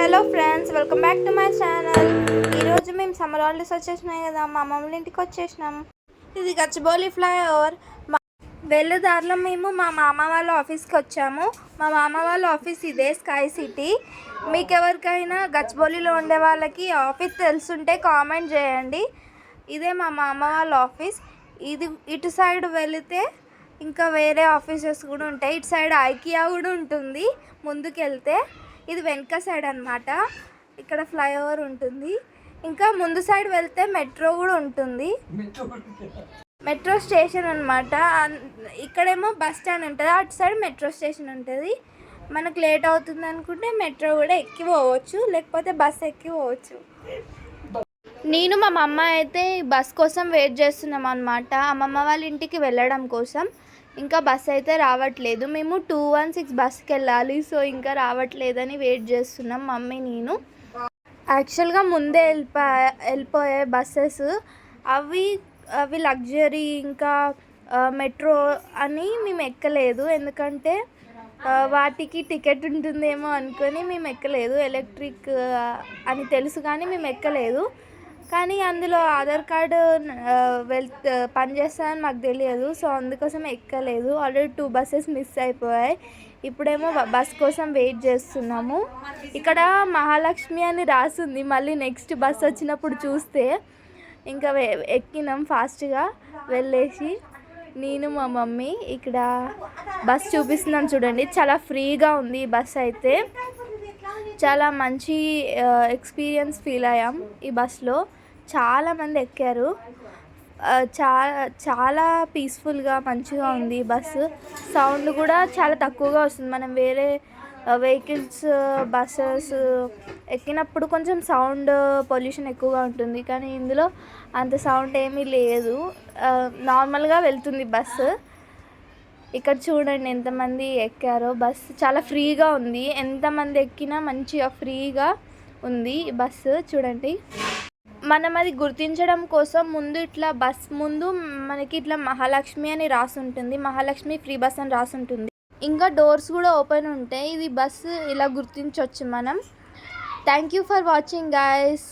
Hello friends welcome back to my channel ఈరోజు మేము summer holidays వచ్చేసినాయి కదా మా మమ్మల్ని ఇంటికి వచ్చేసినాం. ఇది గచ్చిబౌలి ఫ్లైఓవర్. మా- వెళ్ళే దారిలో మేము మా మామ వాళ్ళ ఆఫీస్కి వచ్చాము. మా మామ వాళ్ళ ఆఫీస్ ఇదే స్కై సిటీ మీకు ఎవరికైనా గచ్చిబౌలిలో ఉండే వాళ్ళకి ఆఫీస్ తెలుసుంటే కామెంట్ చేయండి. ఇదే మా మామ వాళ్ళ ఆఫీస్ ఇది ఇటు సైడ్ వెళితే ఇంకా వేరే ఆఫీసెస్ కూడా ఉంటాయి. ఇటు సైడ్ ఐకియా కూడా ఉంటుంది. ముందుకు వెళ్తే ఇది వెనక సైడ్ అన్నమాట. ఇక్కడ ఫ్లైఓవర్ ఉంటుంది. ఇంకా ముందు సైడ్ వెళ్తే మెట్రో కూడా ఉంటుంది. మెట్రో స్టేషన్ అనమాట ఇక్కడేమో బస్ స్టాండ్ ఉంటుంది. అటు సైడ్ మెట్రో స్టేషన్ ఉంటుంది. మనకు లేట్ అవుతుంది అనుకుంటే మెట్రో కూడా ఎక్కి పోవచ్చు. లేకపోతే బస్ ఎక్కి పోవచ్చు. నేను మా అమ్మ అయితే బస్ కోసం వెయిట్ చేస్తున్నాం అనమాట అమ్మమ్మ వాళ్ళ ఇంటికి వెళ్ళడం కోసం. ఇంకా బస్ అయితే రావట్లేదు. మేము టూ వన్ సిక్స్ బస్కి వెళ్ళాలి. సో ఇంకా రావట్లేదని వెయిట్ చేస్తున్నాం మమ్మీ నేను. యాక్చువల్గా ముందే వెళ్ళిపో వెళ్ళిపోయే బస్సెస్ అవి అవి లగ్జరీ ఇంకా మెట్రో అని మేము ఎక్కలేదు. ఎందుకంటే వాటికి టికెట్ ఉంటుందేమో అనుకొని మేము ఎక్కలేదు. ఎలక్ట్రిక్ అని తెలుసు కానీ మేము ఎక్కలేదు. కానీ అందులో ఆధార్ కార్డు వెల్త్ పనిచేస్తుందని మాకు తెలియదు. సో అందుకోసం ఎక్కలేదు. ఆల్రెడీ టూ బస్సెస్ మిస్ అయిపోయాయి. ఇప్పుడేమో బస్ కోసం వెయిట్ చేస్తున్నాము. ఇక్కడ మహాలక్ష్మి అని రాసింది. మళ్ళీ నెక్స్ట్ బస్ వచ్చినప్పుడు చూస్తే ఇంకా ఎక్కినాం ఫాస్ట్గా వెళ్ళేసి నేను మా మమ్మీ ఇక్కడ బస్ చూపిస్తున్నాం చూడండి. చాలా ఫ్రీగా ఉంది ఈ బస్ అయితే. చాలా మంచి ఎక్స్పీరియన్స్ ఫీల్ అయ్యాం ఈ బస్లో చాలామంది ఎక్కారు. చాలా చాలా పీస్ఫుల్గా మంచిగా ఉంది బస్సు సౌండ్ కూడా చాలా తక్కువగా వస్తుంది. మనం వేరే వెహికల్స్ బస్సెస్ ఎక్కినప్పుడు కొంచెం సౌండ్ పొల్యూషన్ ఎక్కువగా ఉంటుంది. కానీ ఇందులో అంత సౌండ్ ఏమీ లేదు. నార్మల్గా వెళ్తుంది బస్సు ఇక్కడ చూడండి ఎంతమంది ఎక్కారో. బస్ చాలా ఫ్రీగా ఉంది. ఎంతమంది ఎక్కినా మంచిగా ఫ్రీగా ఉంది బస్సు. చూడండి. మనం అది గుర్తించడం కోసం ముందు ఇట్లా బస్ ముందు మనకి ఇట్లా మహాలక్ష్మి అని రాసి ఉంటుంది మహాలక్ష్మి ఫ్రీ బస్ అని రాసి ఉంటుంది ఇంకా డోర్స్ కూడా ఓపెన్ ఉంటాయి. ఇది బస్సు ఇలా గుర్తించవచ్చు మనం. Thank you for watching guys